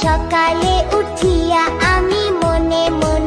সকালে উঠিয়া আমি মনে মনে